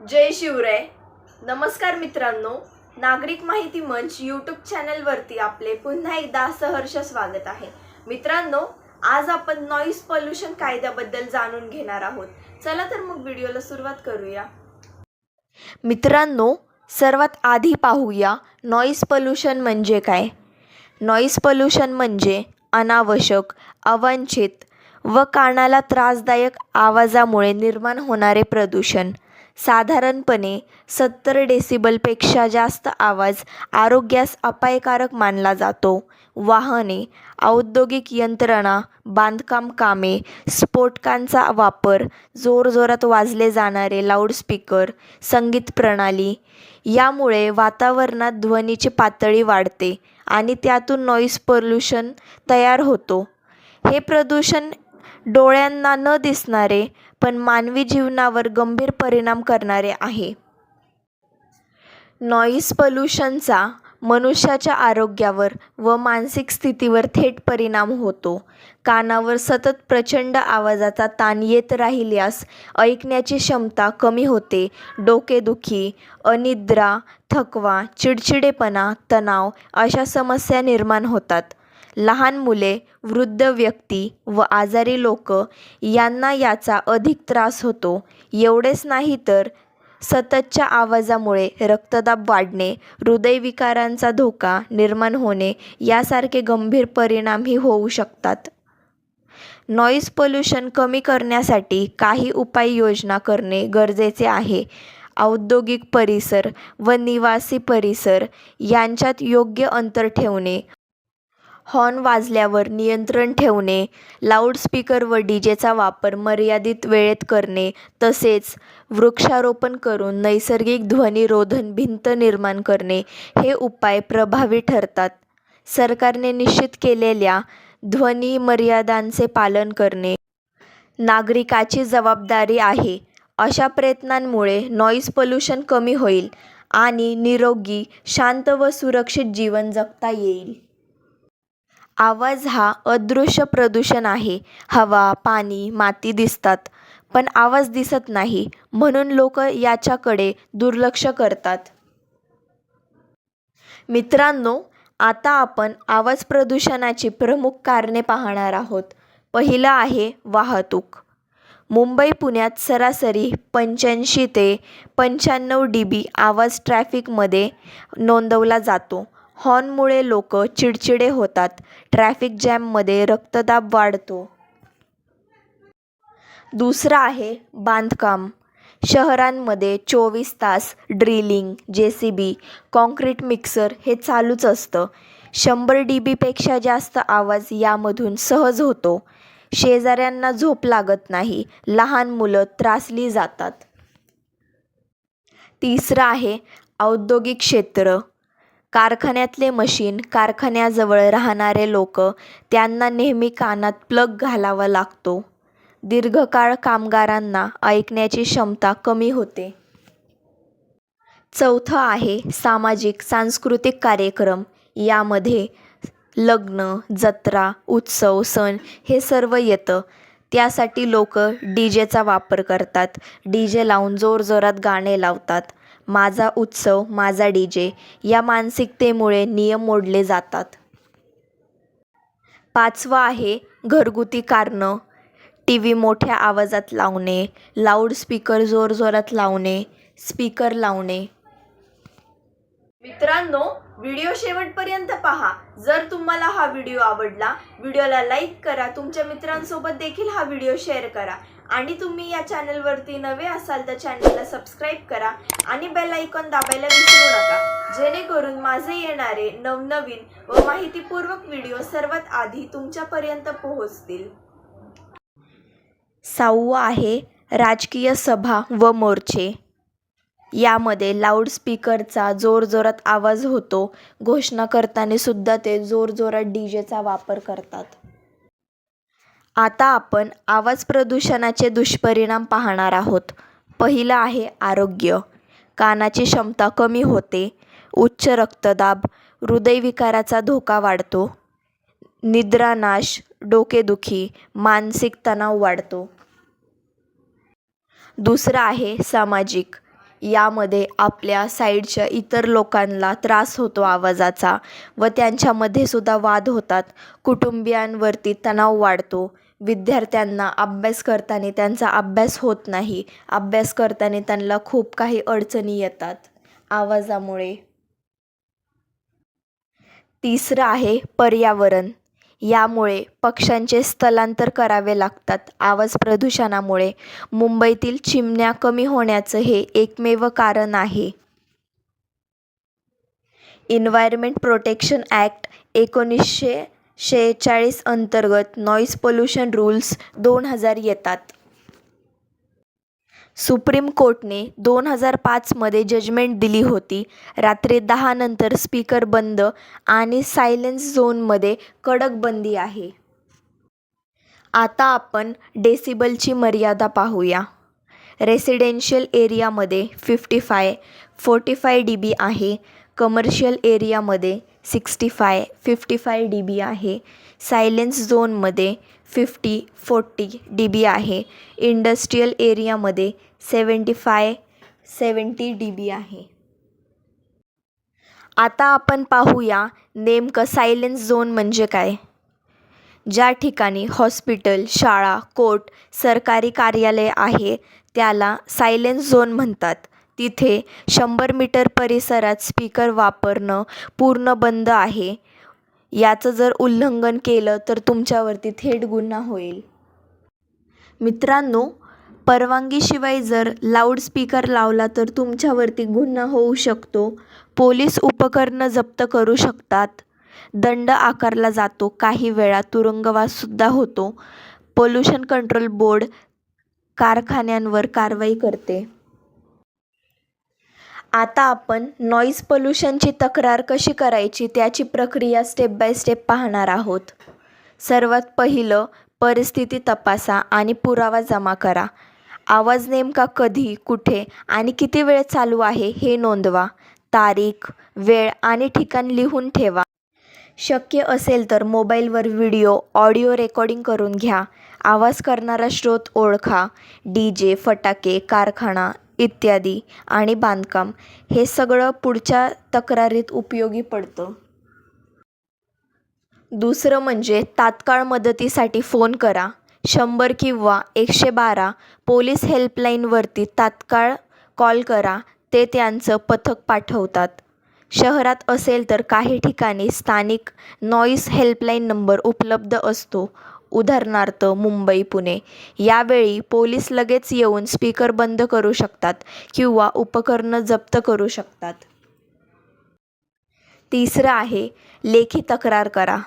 जय शिवराय. नमस्कार मित्रांनो नागरिक माहिती मंच यूट्यूब चॅनलवरती आपले पुन्हा एकदा सहर्ष स्वागत आहे. मित्रांनो आज आपण नॉईस पॉल्युशन कायद्याबद्दल जाणून घेणार आहोत. चला तर मग व्हिडिओला सुरुवात करूया. मित्रांनो सर्वात आधी पाहूया नॉईस पॉल्युशन म्हणजे काय? नॉईस पॉल्युशन म्हणजे अनावश्यक अवांछित व कानाला त्रासदायक आवाजामुळे निर्माण होणारे प्रदूषण. साधारणपणे सत्तर डेसिबलपेक्षा जास्त आवाज आरोग्यास अपायकारक मानला जातो. वाहने औद्योगिक यंत्रणा बांधकाम कामे स्फोटकांचा वापर जोरजोरात वाजले जाणारे लाऊडस्पीकर संगीत प्रणाली यामुळे वातावरणात ध्वनीची पातळी वाढते आणि त्यातून नॉईस पोल्युशन तयार होतो. हे प्रदूषण डोळ्यांना न दिसणारे पण मानवी जीवनावर गंभीर परिणाम करणारे आहे. नॉईस पोल्युशनचा मनुष्याच्या आरोग्यावर व मानसिक स्थितीवर थेट परिणाम होतो. कानावर सतत प्रचंड आवाजाचा ताण येत राहिल्यास ऐकण्याची क्षमता कमी होते. डोकेदुखी अनिद्रा थकवा चिडचिडेपणा तणाव अशा समस्या निर्माण होतात. लहान मुले वृद्ध व्यक्ती व आजारी लोक यांना याचा अधिक त्रास होतो. एवढेच नाही तर सततच्या आवाजामुळे रक्तदाब वाढणे हृदयविकारांचा धोका निर्माण होणे यासारखे गंभीर परिणामही होऊ शकतात. नॉईस पोल्युशन कमी करण्यासाठी काही उपाययोजना करणे गरजेचे आहे. औद्योगिक परिसर व निवासी परिसर यांच्यात योग्य अंतर ठेवणे हॉर्न वाजल्यावर नियंत्रण ठेवणे लाऊडस्पीकर व डी जेचा वापर मर्यादित वेळेत करणे तसेच वृक्षारोपण करून नैसर्गिक ध्वनिरोधन भिंत निर्माण करणे हे उपाय प्रभावी ठरतात. सरकारने निश्चित केलेल्या ध्वनी मर्यादांचे पालन करणे नागरिकाची जबाबदारी आहे. अशा प्रयत्नांमुळे नॉईस पोल्युशन कमी होईल आणि निरोगी शांत व सुरक्षित जीवन जगता येईल. आवाज हा अदृश्य प्रदूषण आहे. हवा पाणी माती दिसतात पण आवाज दिसत नाही. म्हणून लोक याच्याकडे दुर्लक्ष करतात. मित्रांनो आता आपण आवाज प्रदूषणाची प्रमुख कारणे पाहणार आहोत. पहिलं आहे वाहतूक. मुंबई पुण्यात सरासरी पंच्याऐंशी ते पंच्याण्णव डी बी आवाज ट्रॅफिकमध्ये नोंदवला जातो. हॉर्नमुळे लोक चिडचिडे होतात. ट्रॅफिक जॅममध्ये रक्तदाब वाढतो. दुसरं आहे बांधकाम. शहरांमध्ये चोवीस तास ड्रिलिंग जे सी बी काँक्रीट मिक्सर हे चालूच असतं. शंभर डी बीपेक्षा जास्त आवाज यामधून सहज होतो. शेजाऱ्यांना झोप लागत नाही. लहान मुलं त्रासली जातात. तिसरं आहे औद्योगिक क्षेत्र. कारखान्यातले मशीन कारखान्याजवळ राहणारे लोक त्यांना नेहमी कानात प्लग घालावा लागतो. दीर्घकाळ कामगारांना ऐकण्याची क्षमता कमी होते. चौथं आहे सामाजिक सांस्कृतिक कार्यक्रम. यामध्ये लग्न जत्रा उत्सव सण हे सर्व येतं. त्यासाठी लोक डी जेचा वापर करतात. डी जे लावून जोरजोरात गाणे लावतात. माझा उत्सव माझा डी जे या मानसिकतेमुळे नियम मोडले जातात. पाचवं आहे घरगुती कारणं. टी व्ही मोठ्या आवाजात लावणे लाऊडस्पीकर जोरजोरात लावणे स्पीकर लावणे. मित्रांनो व्हिडिओ शेवटपर्यंत पहा. जर तुम्हाला हा व्हिडिओ आवडला व्हिडिओला लाईक करा. तुमच्या मित्रांसोबत देखील हा व्हिडिओ शेअर करा. आणि तुम्ही या चॅनलवरती नवे असाल तर चॅनलला सबस्क्राईब करा आणि बेल आयकॉन दाबायला विसरू नका. जेणेकरून माझे येणारे नवनवीन व माहितीपूर्वक व्हिडिओ सर्वात आधी तुमच्यापर्यंत पोहोचतील. सहावं आहे राजकीय सभा व मोर्चे. यामध्ये लाऊडस्पीकरचा जोरजोरात आवाज होतो. घोषणा करताना सुद्धा ते जोरजोरात डी जेचा वापर करतात. आता आपण आवाज प्रदूषणाचे दुष्परिणाम पाहणार आहोत. पहिलं आहे आरोग्य. कानाची क्षमता कमी होते. उच्च रक्तदाब. हृदयविकाराचा धोका वाढतो. निद्रानाश. डोकेदुखी. मानसिक तणाव वाढतो. दुसरं आहे सामाजिक. यामध्ये आपल्या साईडच्या इतर लोकांना त्रास होतो आवाजाचा व त्यांच्यामध्ये सुद्धा वाद होतात. कुटुंबियांवरती तणाव वाढतो. विद्यार्थ्यांना अभ्यास करताना त्यांचा अभ्यास होत नाही. अभ्यास करताना त्यांना खूप काही अडचणी येतात. आवाजामुळे. तिसरं आहे पर्यावरण. यामुळे पक्ष्यांचे स्थलांतर करावे लागतात. आवाज प्रदूषणामुळे. मुंबईतील चिमण्या कमी होण्याचं हे एकमेव कारण आहे. इन्व्हायरमेंट प्रोटेक्शन ॲक्ट एकोणीसशे शेहेचाळीस अंतर्गत नॉईज पोल्युशन रूल्स दोन हजार येतात. सुप्रीम कोर्टने दोन हजार पाचमध्ये जजमेंट दिली होती. रात्री दहा नंतर स्पीकर बंद आणि सायलेन्स झोनमध्ये कडक बंदी आहे. आता आपण डेसिबलची मर्यादा पाहूया. रेसिडेन्शियल एरियामध्ये fifty five forty five D B आहे कमर्शियल एरियामध्ये sixty five fifty five D B आहे. सायलेन्स झोनमध्ये फिफ्टी फोर्टी डी बी आहे. इंडस्ट्रीयल एरियामध्ये seventy five seventy D B आहे. आता आपण पाहूया नेमकं सायलेन्स झोन म्हणजे काय? ज्या ठिकाणी हॉस्पिटल शाळा कोर्ट सरकारी कार्यालय आहे त्याला सायलेन्स झोन म्हणतात. तिथे शंभर मीटर परिसरात स्पीकर वापरणं पूर्ण बंद आहे. याचं जर उल्लंघन केलं तर तुमच्यावरती थेट गुन्हा होईल. मित्रांनो परवानगीशिवाय जर लाऊडस्पीकर लावला तर तुमच्यावरती गुन्हा होऊ शकतो. पोलीस उपकरणं जप्त करू शकतात. दंड आकारला जातो. काही वेळा तुरुंगवाससुद्धा होतो. पोल्युशन कंट्रोल बोर्ड कारखान्यांवर कारवाई करते. आता आपण नॉईज पोल्युशनची तक्रार कशी करायची त्याची प्रक्रिया स्टेप बाय स्टेप पाहणार आहोत. सर्वात पहिलं परिस्थिती तपासा आणि पुरावा जमा करा. आवाज नेमका कधी कुठे आणि किती वेळ चालू आहे हे नोंदवा. तारीख वेळ आणि ठिकाण लिहून ठेवा. शक्य असेल तर मोबाईलवर व्हिडिओ ऑडिओ रेकॉर्डिंग करून घ्या. आवाज करणारा स्रोत ओळखा. डी जे फटाके कारखाना इत्यादी आणि बांधकाम हे सगळं पुढच्या तक्रारीत उपयोगी पडतं. दुसरं म्हणजे तात्काळ मदतीसाठी फोन करा. शंभर किंवा एकशे बारा पोलीस हेल्पलाईनवरती तात्काळ कॉल करा. ते त्यांचं पथक पाठवतात. शहरात असेल तर काही ठिकाणी स्थानिक नॉईस हेल्पलाईन नंबर उपलब्ध असतो. उदाहरणार्थ मुंबई पुणे. यावेळी पोलीस लगेच येऊन स्पीकर बंद करू शकतात किंवा उपकरणं जप्त करू शकतात. तिसरं आहे लेखी तक्रार करा.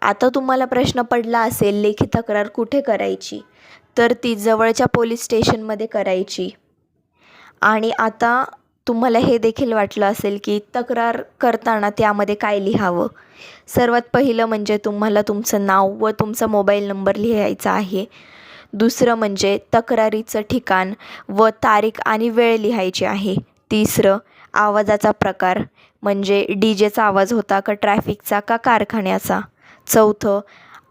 आता तुम्हाला प्रश्न पडला असेल लेखी तक्रार कुठे करायची? तर ती जवळच्या पोलीस स्टेशनमध्ये करायची. आणि आता तुम्हाला हे देखील वाटलं असेल की तक्रार करताना त्यामध्ये काय लिहावं? सर्वात पहिलं म्हणजे तुम्हाला तुमचं नाव व तुमचा मोबाईल नंबर लिहायचा आहे. दुसरं म्हणजे तक्रारीचं ठिकाण व तारीख आणि वेळ लिहायची आहे. तिसरं आवाजाचा प्रकार म्हणजे डी जेचा आवाज होता का ट्रॅफिकचा का कारखान्याचा? चौथं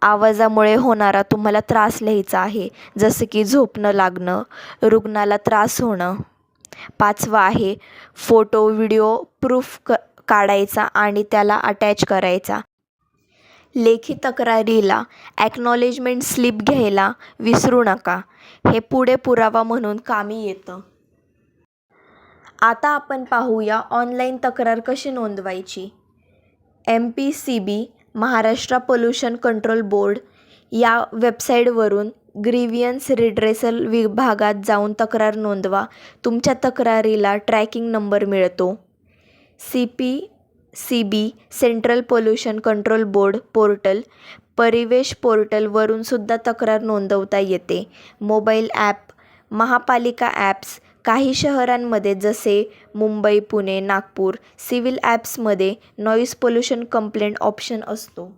आवाजामुळे होणारा तुम्हाला त्रास लिहायचा आहे जसं की झोपणं लागणं रुग्णाला त्रास होणं. पाचवा आहे फोटो व्हिडिओ प्रूफ क काढायचा आणि त्याला अटॅच करायचा. लेखी तक्रारीला ॲक्नॉलेजमेंट स्लिप घ्यायला विसरू नका. हे पुढे पुरावा म्हणून कामी येतं. आता आपण पाहूया ऑनलाईन तक्रार कशी नोंदवायची. M P C B Maharashtra pollution control board या वेबसाईटवरून ग्रीवियन्स रिड्रेसल विभागात जाऊन तक्रार नोंदवा. तुमच्या तक्रारीला ट्रॅकिंग नंबर मिळतो. C P C B central pollution control board portal Parivesh पोर्टलवरूनसुद्धा तक्रार नोंदवता येते. मोबाईल ॲप महापालिका ॲप्स काही शहरांमध्ये जसे मुंबई पुणे नागपूर सिव्हिल ॲप्समध्ये नॉईज पोल्युशन कंप्लेंट ऑप्शन असतो.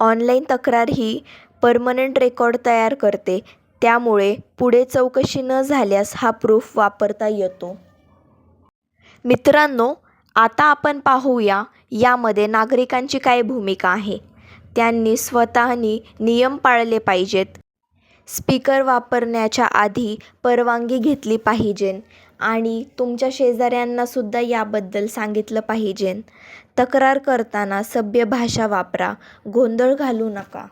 ऑनलाईन तक्रार ही परमनंट रेकॉर्ड तयार करते. त्यामुळे पुढे चौकशी न झाल्यास हा प्रूफ वापरता येतो. मित्रांनो आता आपण पाहूया यामध्ये नागरिकांची काय भूमिका आहे. त्यांनी स्वतःनी नियम पाळले पाहिजेत. स्पीकर वापरण्याच्या आधी परवानगी घेतली पाहिजे आणि तुमच्या शेजाऱ्यांनासुद्धा याबद्दल सांगितलं पाहिजे. तक्रार करताना सभ्य भाषा वापरा गोंधळ घालू नका.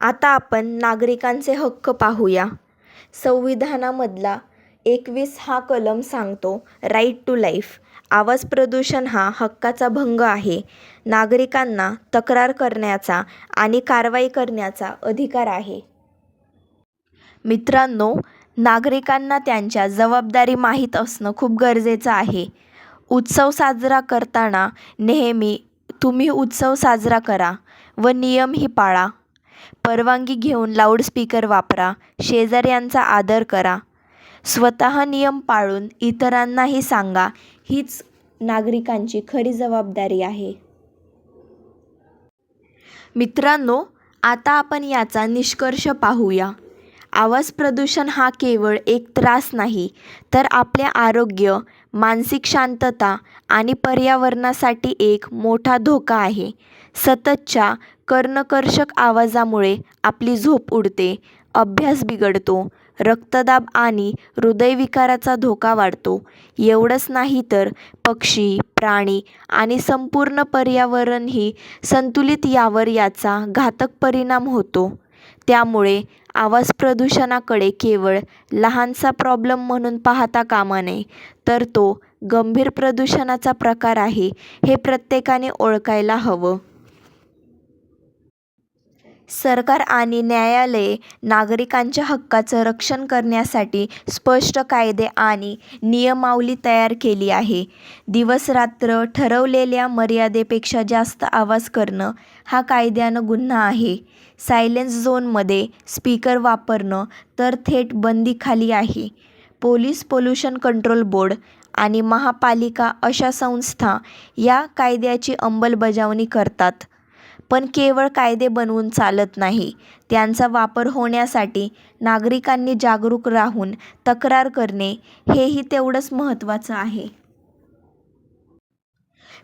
आता आपण नागरिकांचे हक्क पाहूया. संविधानामधला एकवीस हा कलम सांगतो राईट टू लाईफ आवाज प्रदूषण हा हक्काचा भंग आहे. नागरिकांना तक्रार करण्याचा आणि कारवाई करण्याचा अधिकार आहे. मित्रांनो नागरिकांना त्यांच्या जबाबदारी माहीत असणं खूप गरजेचं आहे. उत्सव साजरा करताना नेहमी तुम्ही उत्सव साजरा करा व नियमही पाळा. परवानगी घेऊन लाऊडस्पीकर वापरा शेजाऱ्यांचा आदर करा. स्वतः नियम पाळून इतरांनाही सांगा हीच नागरिकांची खरी जबाबदारी आहे. मित्रांनो आता आपण याचा निष्कर्ष पाहूया. आवाज प्रदूषण हा केवळ एक त्रास नाही तर आपले आरोग्य मानसिक शांतता आणि पर्यावरणासाठी एक मोठा धोका आहे. सततच्या कर्णकर्षक आवाजामुळे आपली झोप उडते अभ्यास बिघडतो रक्तदाब आणि हृदयविकाराचा धोका वाढतो. एवढंच नाही तर पक्षी प्राणी आणि संपूर्ण पर्यावरणही संतुलित यावर याचा घातक परिणाम होतो. त्यामुळे आवाज प्रदूषणाकडे केवळ लहानसा प्रॉब्लेम म्हणून पाहता कामा नये तर तो गंभीर प्रदूषणाचा प्रकार आहे हे प्रत्येकाने ओळखायला हवं. सरकार आणि न्यायालये नागरिकांच्या हक्काचं रक्षण करण्यासाठी स्पष्ट कायदे आणि नियमावली तयार केली आहे. दिवसरात्र ठरवलेल्या मर्यादेपेक्षा जास्त आवाज करणं हा कायद्यानं गुन्हा आहे. सायलेन्स झोनमध्ये स्पीकर वापरणं तर थेट बंदीखाली आहे. पोलीस पोल्युशन कंट्रोल बोर्ड आणि महापालिका अशा संस्था या कायद्याची अंमलबजावणी करतात. पण केवळ कायदे बनवून चालत नाही. त्यांचा वापर होण्यासाठी नागरिकांनी जागरूक राहून तक्रार करणे हेही तेवढंच महत्त्वाचं आहे.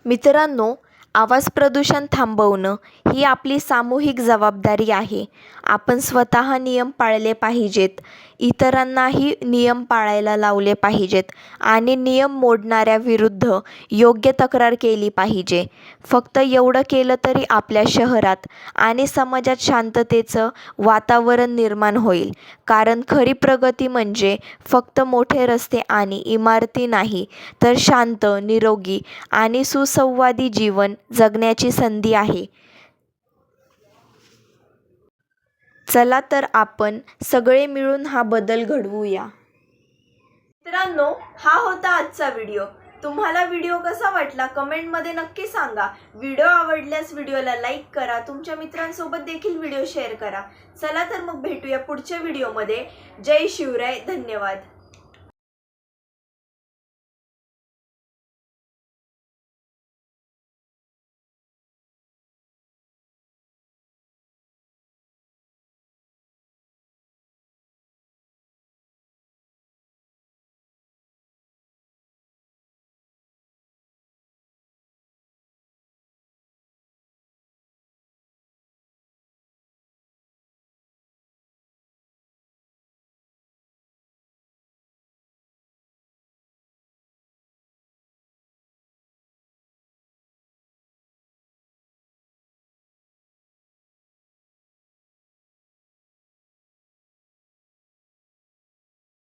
मित्रांनो आवाज प्रदूषण थांबवणं ही आपली सामूहिक जबाबदारी आहे. आपण स्वतः नियम पाळले पाहिजेत. इतरांनाही नियम पाळायला लावले पाहिजेत आणि नियम मोडणाऱ्याविरुद्ध योग्य तक्रार केली पाहिजे. फक्त एवढं केलं तरी आपल्या शहरात आणि समाजात शांततेचं वातावरण निर्माण होईल. कारण खरी प्रगती म्हणजे फक्त मोठे रस्ते आणि इमारती नाही तर शांत निरोगी आणि सुसंवादी जीवन जगण्याची संधी आहे. चला तर आपण सगळे मिळून हा बदल घडवूया. मित्रांनो हा होता आजचा व्हिडिओ. तुम्हाला व्हिडिओ कसा वाटला कमेंटमध्ये नक्की सांगा. व्हिडिओ आवडल्यास व्हिडिओला लाईक करा. तुमच्या मित्रांसोबत देखील व्हिडिओ शेअर करा. चला तर मग भेटूया पुढच्या व्हिडिओमध्ये. जय शिवराय. धन्यवाद.